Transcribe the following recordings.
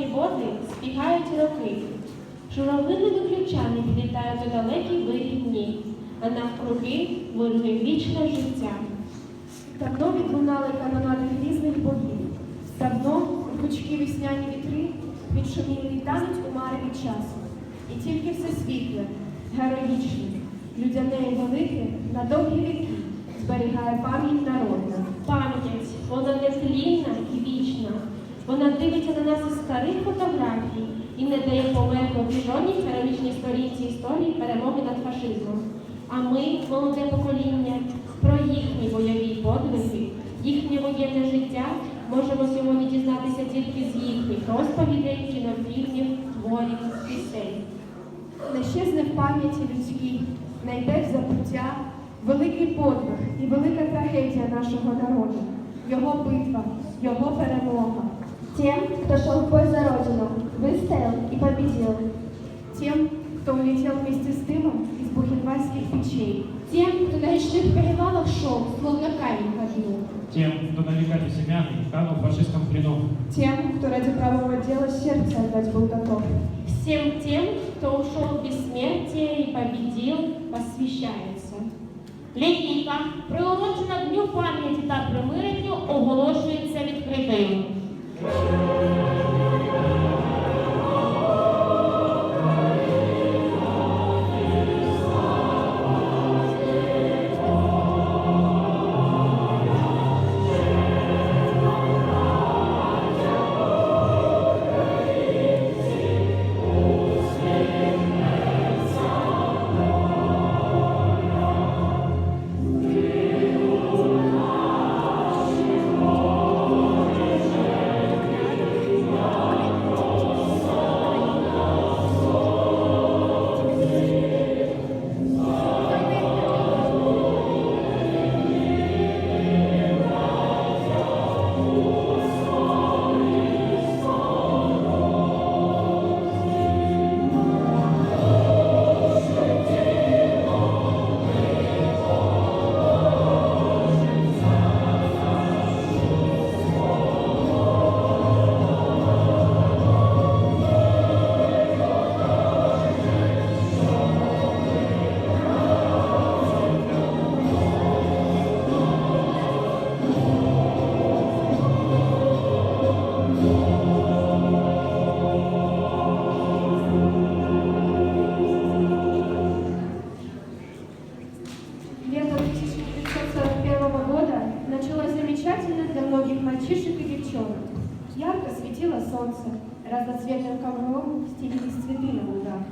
червоні води спігають роки. Журавлиними ключами підлітають у далекі вирі дні, а навкруги вирує вічне життя. Давно відлунали канонади різних богів. Давно гучкі весняні вітри відшуміли і тануть у мареві часу. І тільки все світле, героїчне, людяне і велике на довгі віки зберігає пам'ять народна. Пам'ять, вона нетлінна і вічна. Вона дивиться на нас із старих фотографій і не дає померкнути жодній керамічній сторінці історії перемоги над фашизмом. А ми, молоде покоління, про їхні бойові подвиги, їхнє воєнне життя можемо сьогодні дізнатися тільки з їхніх розповідей, кінофільмів, творів, пісень. Не щезне в пам'яті людській, не йде в забуття, великий подвиг і велика трагедія нашого народу, його битва, його перемога. Тем, кто шел в бой за Родину, выстоял и победил. Тем, кто улетел вместе с дымом из бухенвальских печей. Тем, хто на річних перевалах шов, словно камінь ходив. Тем, кто на века безымянный канул в фашистском плену. Тем, кто ради правого дела сердце отдать был готов. Всем тем, кто ушел в бессмертие и победил, посвящается. Лінійка, приурочена Дню пам'яті та примиренню, оголошується відкритою. Amen. Светило солнце, разноцветным ковром стелились цветы на лугах.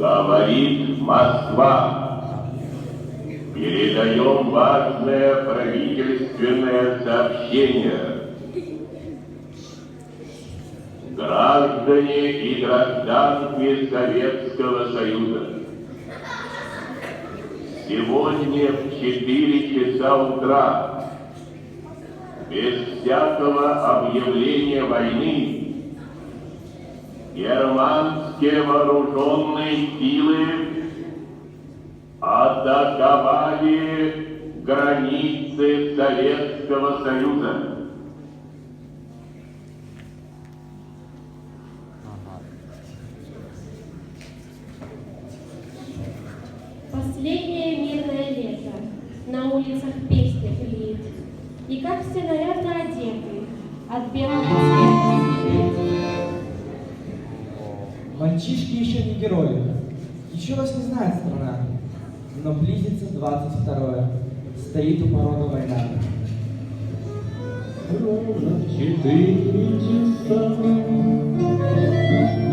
Говорит Москва. Передаем важное правительственное сообщение. Граждане и гражданки Советского Союза. Сегодня в 4 часа утра без всякого объявления войны германские вооруженные силы атаковали границы Советского Союза. Последнее мирное лето. На улицах песня греет. и как все нарядно одеты, от белого цвета Мальчишки еще не герои. Еще вас не знает страна. Но близится 22 Стоит у порога война. Ровно четыре часа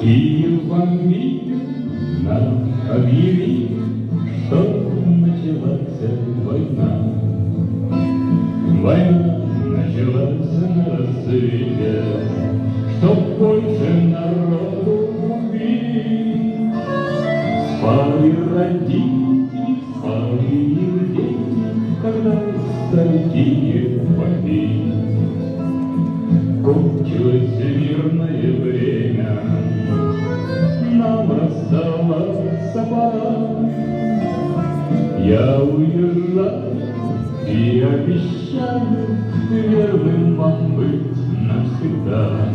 Киев вам мир нам объявил, что началась война. Война началась на рассвете, и обещаю Верным вам быть навсегда.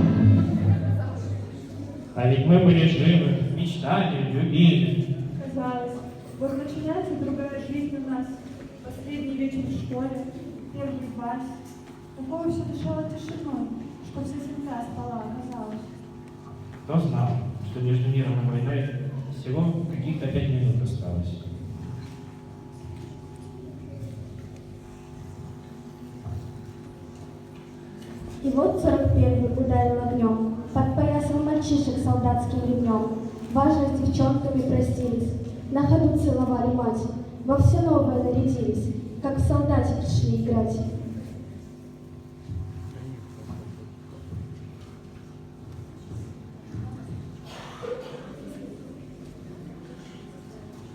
А ведь мы были живы, мечтали, любили. Казалось, вот начинается другая жизнь у нас. Последний вечер в школе, первый вальс. Такого все дышало тишиной, что вся земля спала, казалось. Кто знал, что между миром и войной всего каких-то пять минут осталось. И вот сорок первый ударил огнем, подпоясал мальчишек солдатским ремнем. Важно с девчонками простились, на ходу целовали мать, во все новое нарядились, как в солдате пришли играть.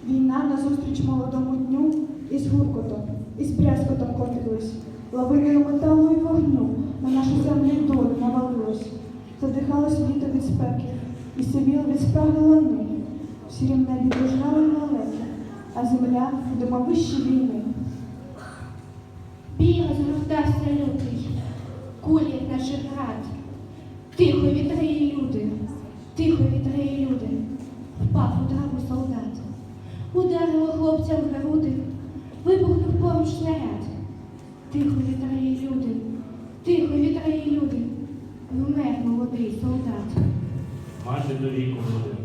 Війна назустріч молодому дню із гуркотом, із брязкотом котилась, лавиною металу і вогню на нашу землю долю навалилось. Задихалось літо від спеки, і сивіли від спраги лани. В сірім небі дожгали а земля в димовищі війни. Бій розгортався лютий, кулі наших град. Тихо вітри і люди, тихо вітри і люди. Впав у траву солдат. Ударило хлопцям груди, вибухнув поруч снаряд. Тихо вітри і люди, тихо вітри і люди. Вмер молодий солдат. Майже до віку буде,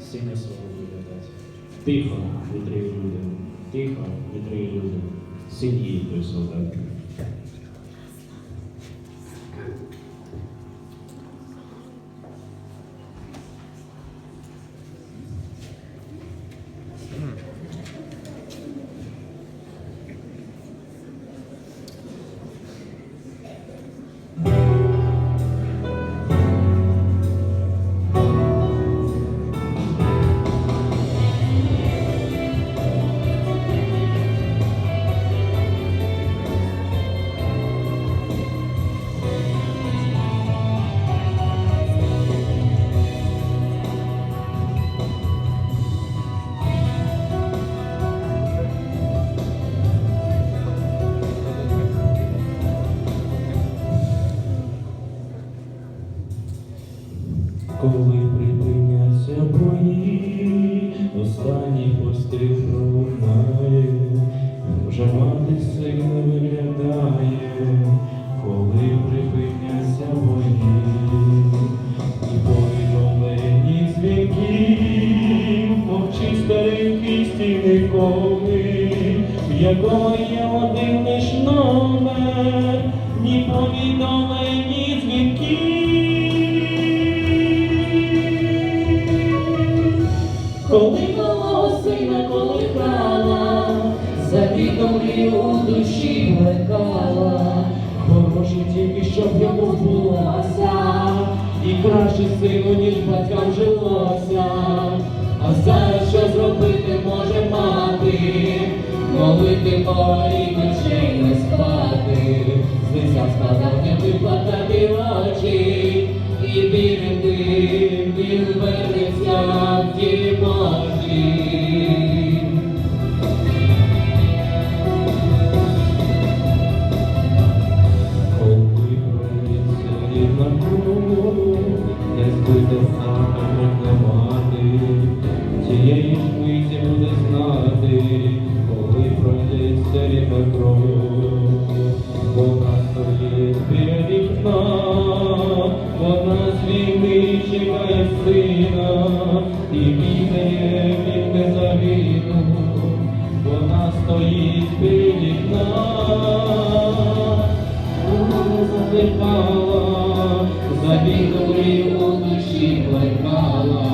сина свого виглядати. Тихо, вітри люди, тихо, вітри люди, син її той солдат. Коли припиняться бої, останній постріл пролунає, вже мати сильно виглядає, коли припиняться бої, і повідомлені дзвінків, мовчить старенький стільниковий, в якого є один лиш номер, ні повідомлені дзвінків. Коли мого сина колихала, за віком у душі плекала, Хороше тільки, щоб йому збулося, і краще сину, ніж батькам жилося. А зараз що зробити може мати? Молити Бога і ночей не спати, слизя складати, плакати очі, і вірити, give up. ти чекає сина, і війне від незавіну, вона стоїть перед нас, вона затерпала, завідує у душі плекала.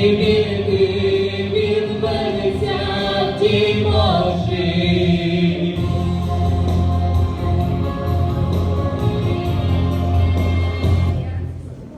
Deve